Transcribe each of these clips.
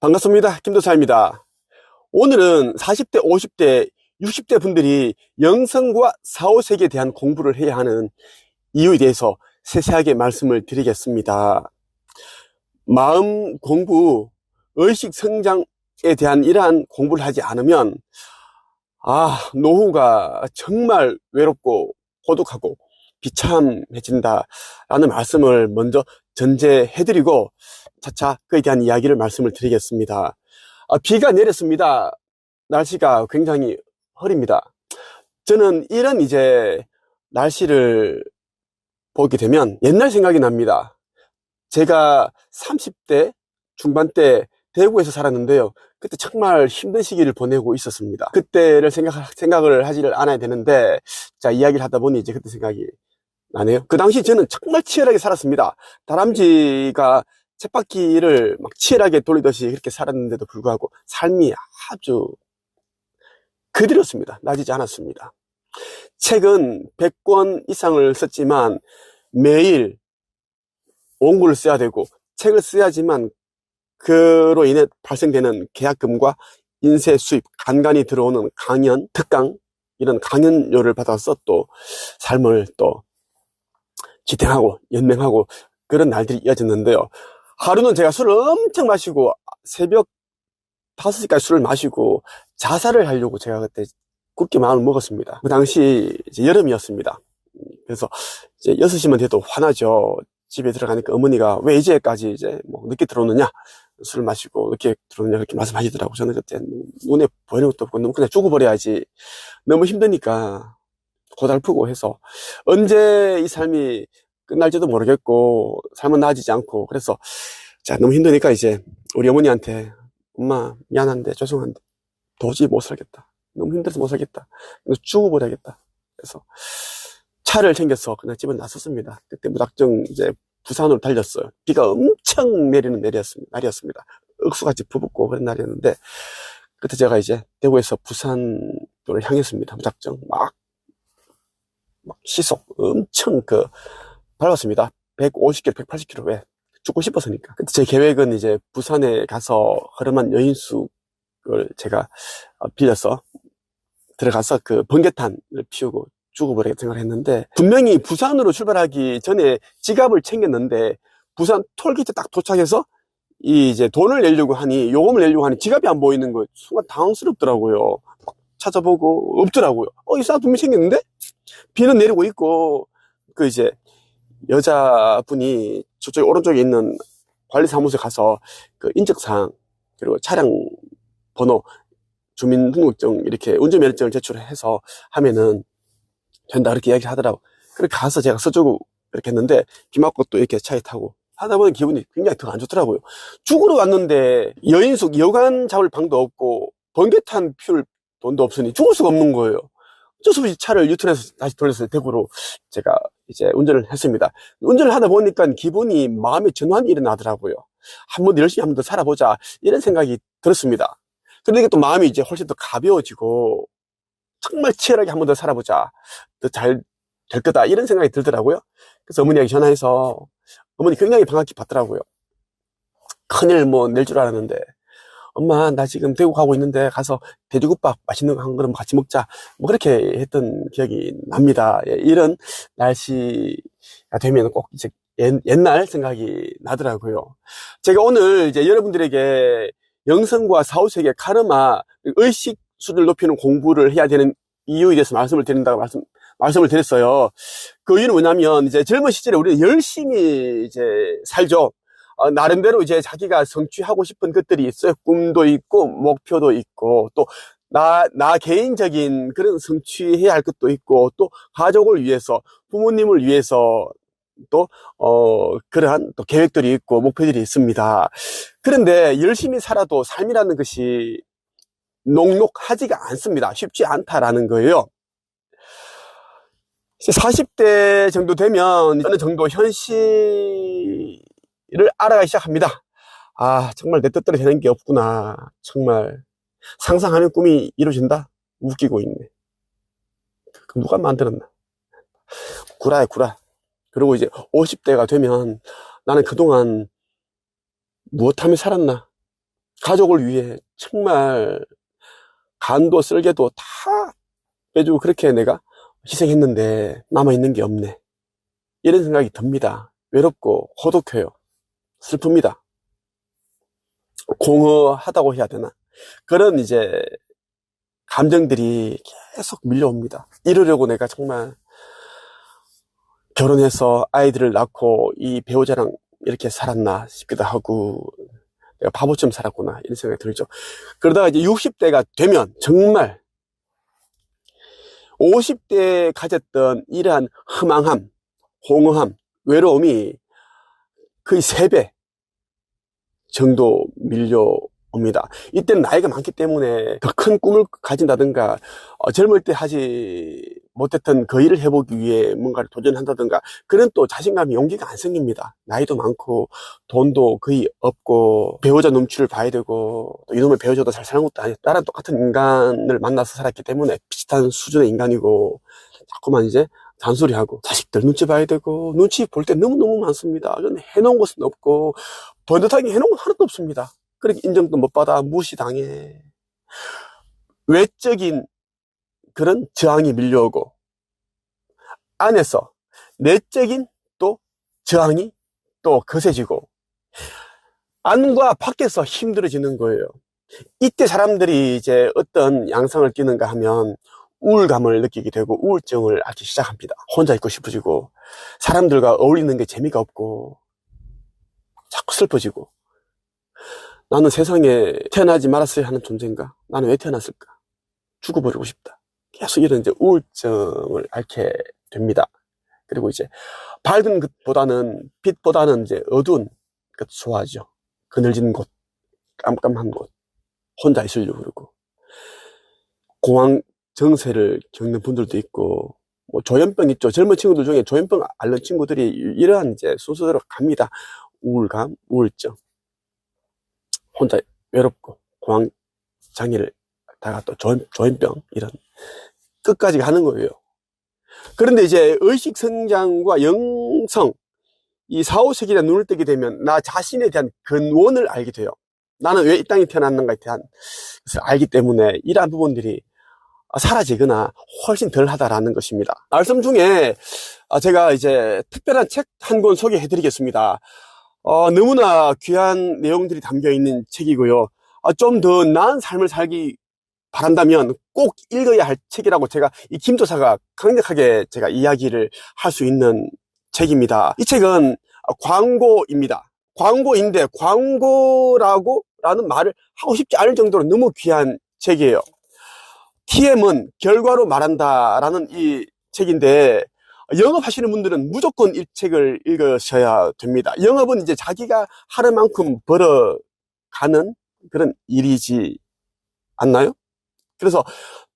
반갑습니다. 김도사입니다. 오늘은 40대, 50대, 60대 분들이 영성과 사후세계에 대한 공부를 해야 하는 이유에 대해서 세세하게 말씀을 드리겠습니다. 마음 공부, 의식 성장에 대한 이러한 공부를 하지 않으면, 아, 노후가 정말 외롭고 고독하고 비참해진다라는 말씀을 먼저 전제해드리고, 차차 그에 대한 이야기를 말씀을 드리겠습니다. 아, 비가 내렸습니다. 날씨가 굉장히 흐립니다. 저는 이런 이제 날씨를 보게 되면 옛날 생각이 납니다. 제가 30대 중반 때 대구에서 살았는데요. 그때 정말 힘든 시기를 보내고 있었습니다. 그때를 생각, 생각을 하지를 않아야 되는데, 자, 이야기를 하다 보니 이제 그때 생각이 나네요. 그 당시 저는 정말 치열하게 살았습니다. 다람쥐가 쳇바퀴를 막 치열하게 돌리듯이 그렇게 살았는데도 불구하고 삶이 아주 그대로였습니다. 나아지지 않았습니다. 책은 100권 이상을 썼지만 매일 원고를 써야 되고 책을 써야지만 그로 인해 발생되는 계약금과 인쇄 수입, 간간히 들어오는 강연, 특강 이런 강연료를 받아서 또 삶을 또 지탱하고 연맹하고 그런 날들이 이어졌는데요. 하루는 제가 술을 엄청 마시고 새벽 5시까지 술을 마시고 자살을 하려고 제가 그때 굳게 마음을 먹었습니다. 그 당시 여름이었습니다. 그래서 이제 6시만 돼도 화나죠. 집에 들어가니까 어머니가 왜 이제까지 이제 뭐 늦게 들어오느냐? 술을 마시고 늦게 들어오느냐? 그렇게 말씀하시더라고. 저는 그때 눈에 보이는 것도 없고 너무 그냥 죽어버려야지. 너무 힘드니까 고달프고 해서 언제 이 삶이 끝날지도 모르겠고 삶은 나아지지 않고 그래서 자 너무 힘드니까 이제 우리 어머니한테 엄마 미안한데 죄송한데 도저히 못 살겠다. 너무 힘들어서 못 살겠다. 죽어버려야겠다. 그래서 차를 챙겨서 그냥 집에 나섰습니다. 그때 무작정 이제 부산으로 달렸어요. 비가 엄청 내리는 날이었습니다. 날이었습니다. 억수같이 부붙고 그런 날이었는데 그때 제가 이제 대구에서 부산도를 향했습니다. 무작정 막, 막 시속 엄청 그 밟았습니다. 150km, 180km에 죽고 싶어서니까. 근데 제 계획은 이제 부산에 가서 허름한 여인숙을 제가 어, 빌려서 들어가서 그 번개탄을 피우고 죽어버리게 생각을 했는데 분명히 부산으로 출발하기 전에 지갑을 챙겼는데 부산 톨게이트 딱 도착해서 이 이제 돈을 내려고 하니 요금을 내려고 하니 지갑이 안 보이는 거예요. 순간 당황스럽더라고요. 찾아보고 없더라고요. 어, 이 사람 분명히 챙겼는데? 비는 내리고 있고 그 이제 여자분이 저쪽 오른쪽에 있는 관리사무소에 가서 그 인적사항 그리고 차량 번호 주민등록증 이렇게 운전면허증을 제출해서 하면은 된다 이렇게 이야기를 하더라고. 그렇게 가서 제가 써주고 이렇게 했는데 비 맞고 또 이렇게 차에 타고 하다 보니 기분이 굉장히 더 안 좋더라고요. 죽으러 왔는데 여인숙 여관 잡을 방도 없고 번개탄 피울 돈도 없으니 죽을 수가 없는 거예요. 어쩔 수 없이 차를 유턴해서 다시 돌려서 대구로 제가 이제 운전을 했습니다. 운전을 하다 보니까 기분이 마음의 전환이 일어나더라고요. 한번 열심히 한 번 더 살아보자 이런 생각이 들었습니다. 그러니까 또 마음이 이제 훨씬 더 가벼워지고 정말 치열하게 한 번 더 살아보자 더 잘 될 거다 이런 생각이 들더라고요. 그래서 어머니에게 전화해서 어머니 굉장히 반갑게 받더라고요. 큰일 뭐 낼 줄 알았는데 엄마 나 지금 대구 가고 있는데 가서 돼지국밥 맛있는 거 한 그릇 같이 먹자 뭐 그렇게 했던 기억이 납니다 예, 이런 날씨가 되면 꼭 이제 옛날 생각이 나더라고요 제가 오늘 이제 여러분들에게 영성과 사후세계 카르마 의식 수를 높이는 공부를 해야 되는 이유에 대해서 말씀을 드린다고 말씀 말씀을 드렸어요. 그 이유는 뭐냐면 이제 젊은 시절에 우리는 열심히 이제 살죠. 어, 나름대로 이제 자기가 성취하고 싶은 것들이 있어요. 꿈도 있고, 목표도 있고, 또, 나, 나 개인적인 그런 성취해야 할 것도 있고, 또, 가족을 위해서, 부모님을 위해서, 또, 어, 그러한 또 계획들이 있고, 목표들이 있습니다. 그런데 열심히 살아도 삶이라는 것이 녹록하지가 않습니다. 쉽지 않다라는 거예요. 40대 정도 되면 어느 정도 현실 를 알아가기 시작합니다. 아, 정말 내 뜻대로 되는 게 없구나. 정말. 상상하는 꿈이 이루어진다? 웃기고 있네. 그 누가 만들었나? 구라야, 구라. 그리고 이제 50대가 되면 나는 그동안 무엇하며 살았나? 가족을 위해 정말 간도 쓸개도 다 빼주고 그렇게 내가 희생했는데 남아있는 게 없네. 이런 생각이 듭니다. 외롭고 고독해요. 슬픕니다. 공허하다고 해야 되나. 그런 이제 감정들이 계속 밀려옵니다. 이러려고 내가 정말 결혼해서 아이들을 낳고 이 배우자랑 이렇게 살았나 싶기도 하고 내가 바보처럼 살았구나 이런 생각이 들죠. 그러다가 이제 60대가 되면 정말 50대에 가졌던 이러한 허망함, 공허함, 외로움이 거의 3배 정도 밀려옵니다. 이때는 나이가 많기 때문에 더 큰 꿈을 가진다든가 어, 젊을 때 하지 못했던 그 일을 해보기 위해 뭔가를 도전한다든가 그런 또 자신감이 용기가 안 생깁니다. 나이도 많고 돈도 거의 없고 배우자 눈치를 봐야 되고 또 이놈의 배우자도 잘 사는 것도 아니고 나랑 똑같은 인간을 만나서 살았기 때문에 비슷한 수준의 인간이고 자꾸만 이제 잔소리하고 자식들 눈치 봐야 되고 눈치 볼 때 너무너무 많습니다. 근데 해놓은 것은 없고 번듯하게 해놓은 건 하나도 없습니다. 그렇게 인정도 못 받아 무시당해. 외적인 그런 저항이 밀려오고 안에서 내적인 또 저항이 또 거세지고 안과 밖에서 힘들어지는 거예요. 이때 사람들이 이제 어떤 양상을 띠는가 하면 우울감을 느끼게 되고 우울증을 앓기 시작합니다. 혼자 있고 싶어지고 사람들과 어울리는 게 재미가 없고 자꾸 슬퍼지고 나는 세상에 태어나지 말았어야 하는 존재인가? 나는 왜 태어났을까? 죽어버리고 싶다. 계속 이런 이제 우울증을 앓게 됩니다. 그리고 이제 밝은 것보다는 빛보다는 이제 어두운 것 좋아하죠. 그늘진 곳, 깜깜한 곳, 혼자 있으려고 그러고 공황 정세를 겪는 분들도 있고 뭐 조현병 있죠. 젊은 친구들 중에 조현병 앓는 친구들이 이러한 이제 순서대로 갑니다. 우울감, 우울증, 혼자 외롭고 공황 장애를 다가 또 조현, 조현병 이런 끝까지 가는 거예요. 그런데 이제 의식 성장과 영성 이 사후세계에 눈을 뜨게 되면 나 자신에 대한 근원을 알게 돼요. 나는 왜 이 땅에 태어났는가에 대한 것을 알기 때문에 이러한 부분들이 사라지거나 훨씬 덜 하다라는 것입니다. 말씀 중에 제가 이제 특별한 책 한 권 소개해 드리겠습니다. 어, 너무나 귀한 내용들이 담겨 있는 책이고요. 어, 좀더 나은 삶을 살기 바란다면 꼭 읽어야 할 책이라고 제가 이 김도사가 강력하게 제가 이야기를 할 수 있는 책입니다. 이 책은 광고입니다. 광고인데 광고라고 라는 말을 하고 싶지 않을 정도로 너무 귀한 책이에요. TM은 결과로 말한다라는 이 책인데 영업하시는 분들은 무조건 이 책을 읽으셔야 됩니다. 영업은 이제 자기가 하루만큼 벌어가는 그런 일이지 않나요? 그래서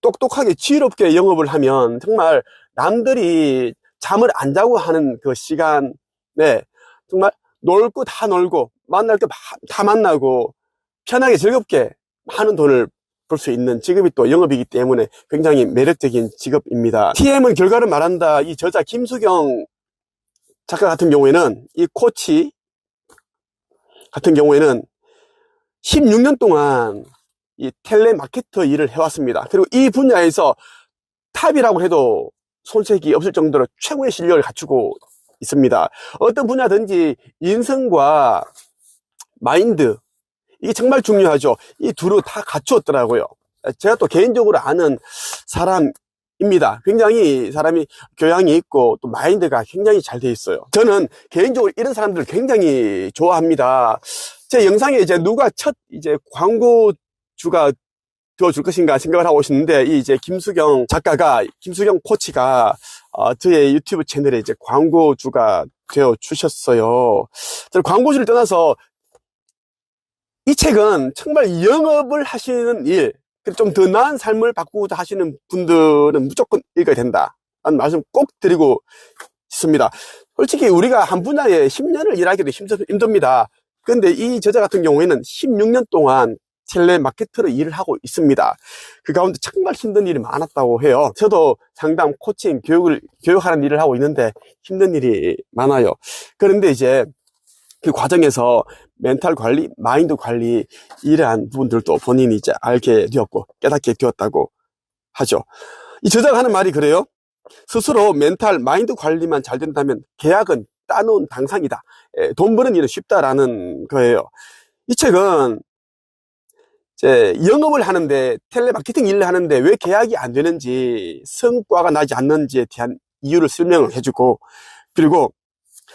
똑똑하게 지혜롭게 영업을 하면 정말 남들이 잠을 안 자고 하는 그 시간에 정말 놀거다 놀고 만날 거 다 만나고 편하게 즐겁게 많은 돈을 벌수 있는 직업이 또 영업이기 때문에 굉장히 매력적인 직업입니다. TM은 결과를 말한다. 이 저자 김수경 작가 같은 경우에는 이 코치 같은 경우에는 16년 동안 이 텔레마케터 일을 해왔습니다. 그리고 이 분야에서 탑이라고 해도 손색이 없을 정도로 최고의 실력을 갖추고 있습니다. 어떤 분야든지 인성과 마인드 이게 정말 중요하죠. 이 둘을 다 갖추었더라고요. 제가 또 개인적으로 아는 사람입니다. 굉장히 사람이 교양이 있고 또 마인드가 굉장히 잘 돼 있어요. 저는 개인적으로 이런 사람들을 굉장히 좋아합니다. 제 영상에 이제 누가 첫 이제 광고주가 되어줄 것인가 생각을 하고 있었는데 이 이제 김수경 작가가 김수경 코치가 어, 저의 유튜브 채널에 이제 광고주가 되어 주셨어요. 저는 광고주를 떠나서 이 책은 정말 영업을 하시는 일, 좀 더 나은 삶을 바꾸고자 하시는 분들은 무조건 읽어야 된다. 라는 말씀 꼭 드리고 싶습니다. 솔직히 우리가 한 분야에 10년을 일하기도 힘듭니다. 그런데 이 저자 같은 경우에는 16년 동안 텔레마케터로 일을 하고 있습니다. 그 가운데 정말 힘든 일이 많았다고 해요. 저도 상담, 코칭, 교육을, 교육하는 일을 하고 있는데 힘든 일이 많아요. 그런데 이제 그 과정에서 멘탈 관리, 마인드 관리 이러한 부분들도 본인이 이제 알게 되었고 깨닫게 되었다고 하죠. 이 저자가 하는 말이 그래요. 스스로 멘탈, 마인드 관리만 잘 된다면 계약은 따놓은 당상이다. 에, 돈 버는 일은 쉽다라는 거예요. 이 책은 이제 영업을 하는데 텔레마케팅 일을 하는데 왜 계약이 안 되는지 성과가 나지 않는지에 대한 이유를 설명을 해주고 그리고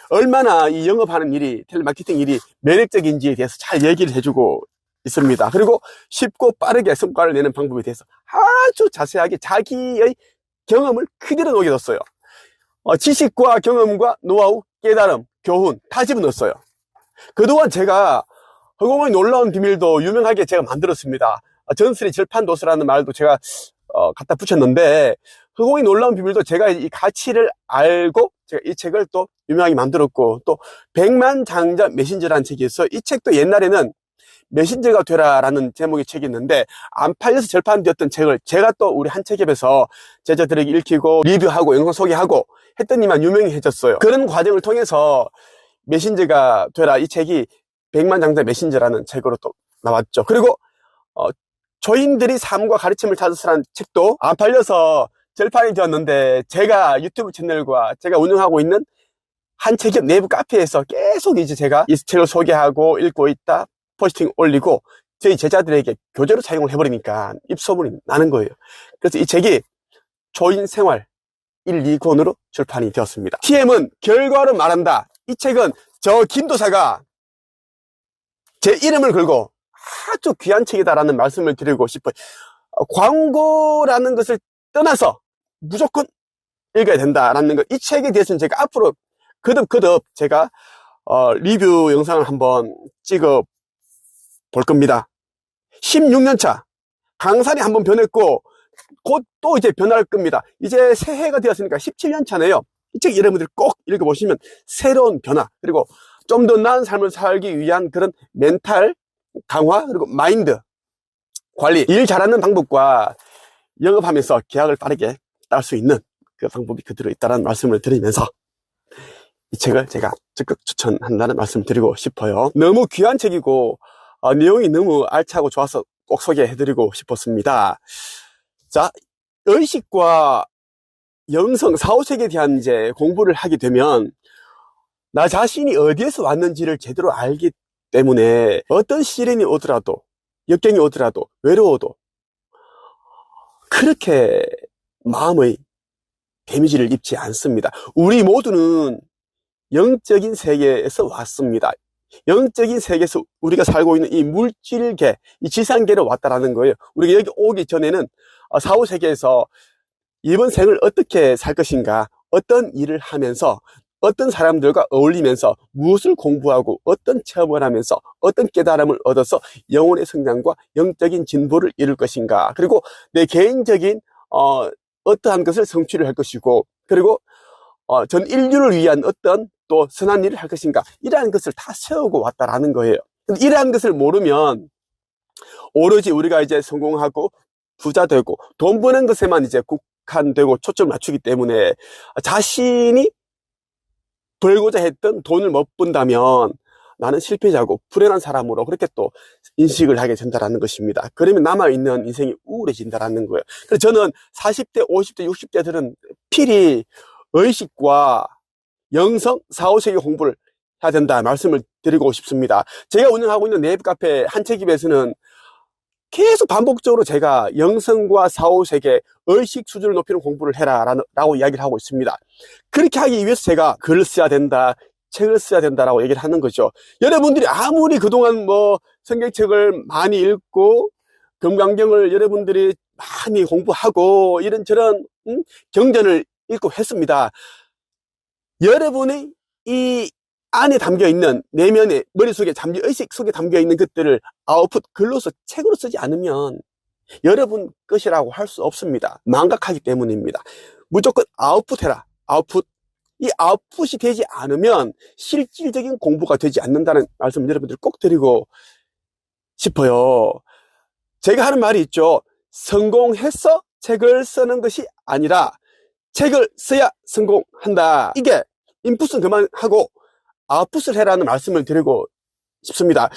얼마나 이 영업하는 일이 텔레마케팅 일이 매력적인지에 대해서 잘 얘기를 해주고 있습니다. 그리고 쉽고 빠르게 성과를 내는 방법에 대해서 아주 자세하게 자기의 경험을 그대로 녹여뒀어요. 어, 지식과 경험과 노하우, 깨달음, 교훈 다 집어넣었어요. 그동안 제가 허공의 놀라운 비밀도 유명하게 제가 만들었습니다. 아, 전설의 절판도서라는 말도 제가 어, 갖다 붙였는데 허공의 놀라운 비밀도 제가 이 가치를 알고 제가 이 책을 또 유명하게 만들었고 또 백만 장자 메신저라는 책이 있어요. 이 책도 옛날에는 메신저가 되라라는 제목의 책이 있는데 안 팔려서 절판되었던 책을 제가 또 우리 한 책앱에서 제자들에게 읽히고 리뷰하고 영상 소개하고 했더니만 유명해졌어요. 그런 과정을 통해서 메신저가 되라 이 책이 백만 장자 메신저라는 책으로 또 나왔죠. 그리고 어, 조인들이 삶과 가르침을 찾았으라는 책도 안 팔려서 절판이 되었는데 제가 유튜브 채널과 제가 운영하고 있는 한 책의 내부 카페에서 계속 이제 제가 이 책을 소개하고 읽고 있다 포스팅 올리고 저희 제자들에게 교재로 사용을 해버리니까 입소문이 나는 거예요. 그래서 이 책이 조인 생활 1, 2권으로 출판이 되었습니다. TM은 결과로 말한다. 이 책은 저 김도사가 제 이름을 걸고 아주 귀한 책이다라는 말씀을 드리고 싶어요. 어, 광고라는 것을 떠나서 무조건 읽어야 된다라는 것. 이 책에 대해서는 제가 앞으로 거듭거듭 제가 어, 리뷰 영상을 한번 찍어 볼 겁니다. 16년 차 강산이 한번 변했고 곧 또 이제 변할 겁니다. 이제 새해가 되었으니까 17년 차네요. 이 책 여러분들 꼭 읽어보시면 새로운 변화 그리고 좀 더 나은 삶을 살기 위한 그런 멘탈 강화 그리고 마인드 관리 일 잘하는 방법과 영업하면서 계약을 빠르게 딸 수 있는 그 방법이 그대로 있다는 말씀을 드리면서 이 책을 제가 적극 추천한다는 말씀 을 드리고 싶어요. 너무 귀한 책이고 어, 내용이 너무 알차고 좋아서 꼭 소개해드리고 싶었습니다. 자, 의식과 영성, 사후세계에 대한 이제 공부를 하게 되면 나 자신이 어디에서 왔는지를 제대로 알기 때문에 어떤 시련이 오더라도 역경이 오더라도 외로워도 그렇게 마음의 데미지를 입지 않습니다. 우리 모두는 영적인 세계에서 왔습니다. 영적인 세계에서 우리가 살고 있는 이 물질계, 이 지상계로 왔다라는 거예요. 우리가 여기 오기 전에는 어, 사후 세계에서 이번 생을 어떻게 살 것인가, 어떤 일을 하면서 어떤 사람들과 어울리면서 무엇을 공부하고 어떤 체험을 하면서 어떤 깨달음을 얻어서 영혼의 성장과 영적인 진보를 이룰 것인가 그리고 내 개인적인 어, 어떠한 것을 성취를 할 것이고 그리고 어, 전 인류를 위한 어떤 또 선한 일을 할 것인가 이러한 것을 다 세우고 왔다라는 거예요. 근데 이러한 것을 모르면 오로지 우리가 이제 성공하고 부자 되고 돈 버는 것에만 이제 국한되고 초점을 맞추기 때문에 자신이 벌고자 했던 돈을 못 번다면 나는 실패자고 불행한 사람으로 그렇게 또 인식을 하게 된다는 것입니다. 그러면 남아있는 인생이 우울해진다는 거예요. 그래서 저는 40대, 50대, 60대들은 필히 의식과 영성, 사후세계 공부를 해야 된다 말씀을 드리고 싶습니다. 제가 운영하고 있는 네이버 카페 한책입에서는 계속 반복적으로 제가 영성과 사후세계, 의식 수준을 높이는 공부를 해라 라고 이야기를 하고 있습니다. 그렇게 하기 위해서 제가 글을 써야 된다, 책을 써야 된다라고 얘기를 하는 거죠. 여러분들이 아무리 그동안 뭐 성경책을 많이 읽고 금강경을 여러분들이 많이 공부하고 이런저런 음? 경전을 읽고 했습니다. 여러분의 이 안에 담겨 있는 내면에 머릿속에 잠재 의식 속에 담겨 있는 것들을 아웃풋 글로서 책으로 쓰지 않으면 여러분 것이라고 할 수 없습니다. 망각하기 때문입니다. 무조건 아웃풋 해라. 아웃풋. 이 아웃풋이 되지 않으면 실질적인 공부가 되지 않는다는 말씀 여러분들 꼭 드리고 싶어요. 제가 하는 말이 있죠. 성공해서 책을 쓰는 것이 아니라 책을 써야 성공한다. 이게 인풋은 그만하고 아웃풋을 해라는 말씀을 드리고 싶습니다.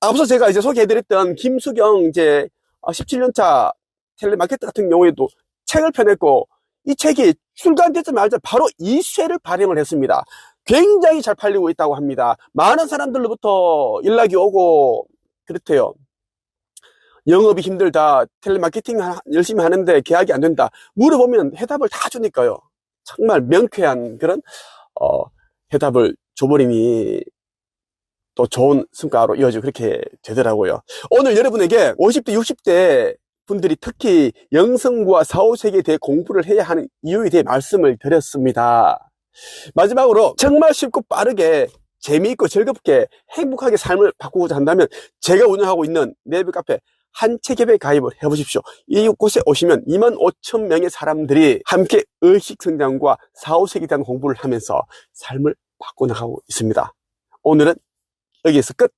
앞서 제가 이제 소개해드렸던 김수경 이제 17년차 텔레마케터 같은 경우에도 책을 펴냈고 이 책이 출간되자마자 바로 2쇄를 발행을 했습니다. 굉장히 잘 팔리고 있다고 합니다. 많은 사람들로부터 연락이 오고 그렇대요. 영업이 힘들다. 텔레마케팅 하- 열심히 하는데 계약이 안 된다. 물어보면 해답을 다 주니까요. 정말 명쾌한 그런 어, 해답을 줘버리니 또 좋은 성과로 이어지고 그렇게 되더라고요. 오늘 여러분에게 50대, 60대 분들이 특히 영성과 사후세계에 대해 공부를 해야 하는 이유에 대해 말씀을 드렸습니다. 마지막으로 정말 쉽고 빠르게 재미있고 즐겁게 행복하게 삶을 바꾸고자 한다면 제가 운영하고 있는 네이버 카페 한책협에 가입을 해보십시오. 이곳에 오시면 2만 5천 명의 사람들이 함께 의식 성장과 사후세계에 대한 공부를 하면서 삶을 바꿔나가고 있습니다. 오늘은 여기에서 끝!